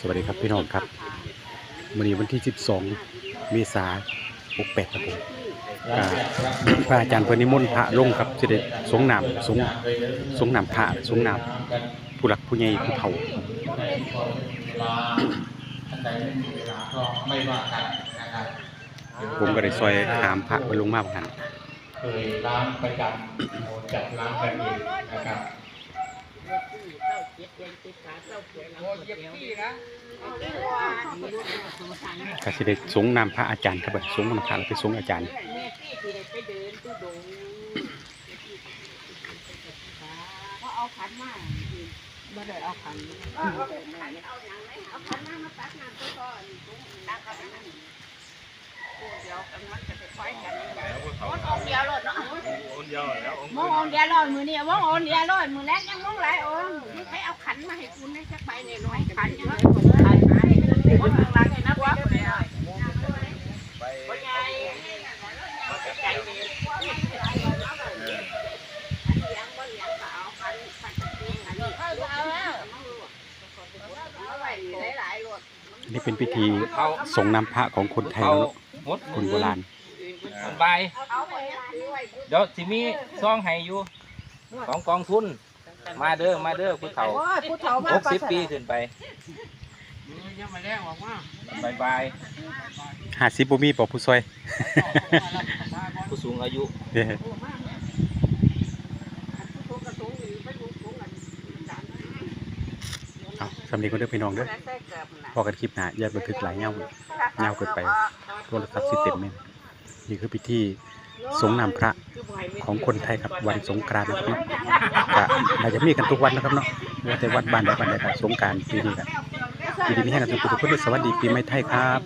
สวัสดีครับพี่น้องครับวันนี้วันที่ 12 เมษายน68ครับผมพระอาจารย์เพนิมนต์พระลงครับจะได้สงนามสงสงนามพระสงนามผู้หลักผู้ใหญ่ผู้เฒ่าผมก็ได้ซอยหามพระไปลงมาบางหันเคยล้างประจำจัดล้างกันเองนะครับ ก็จะได้สงนามพระอาจารย์ครับบัดสงนามพระแล้วไปสงอาจารย์แม่พี่ที่ได้ไปเดินตู้ดงเพราะเอาขันมาบ่ได้เอาขันเอาขันเอาหยังเอาขันมามาตักน้ำตัวก่อนตักเอาไปนั่นเดี๋ยวกำลังจะไปค อยกันมององเดียวรถเนาะมององเดียวรถมือนี่มององเดียวรถมือแรกยังมองหลายองมึงไปเอาขันมาให้คุณได้สักใบเนี่ยน้อยขันยังไงผมขันมาให้มองข้างหลังเลยนะว่าคนน้อยไปใหญ่ใจดีนี่เป็นพิธีส่งนามพระของคนไทยแล้วเนอะหมดคนโบราณ สบายเดี๋ยวสิมีซองให้อยู่ของกองทุน มาเด้อมาเด้อผู้เฒ่าผู้เฒ่ามาหกสิบปีขึ้นไปบายบายห้าสิบบ่มีปอผู้ซอย ผู้สูงอายุเด้อเอาสำเร็จก็เด้อพี่น้องเด้อพอกันคลิปหน้าอย่าบันทึกหลายเงาเงาเกินไปโทรศัพท์สิเต็มแม่น นี่คือพิธีสงนามพระของคนไทยครับวันสงกรานต์นะครับเนาะก็อาจะมีกันทุกวันนะครับเนาะว่าแต่วัดบ้านใดบ้านใดก็สงกรารปีนี้ก็ปีนี้มีให้กันทุกคนทุกคนด้วยสวัสดีปีใหม่ไทยครับ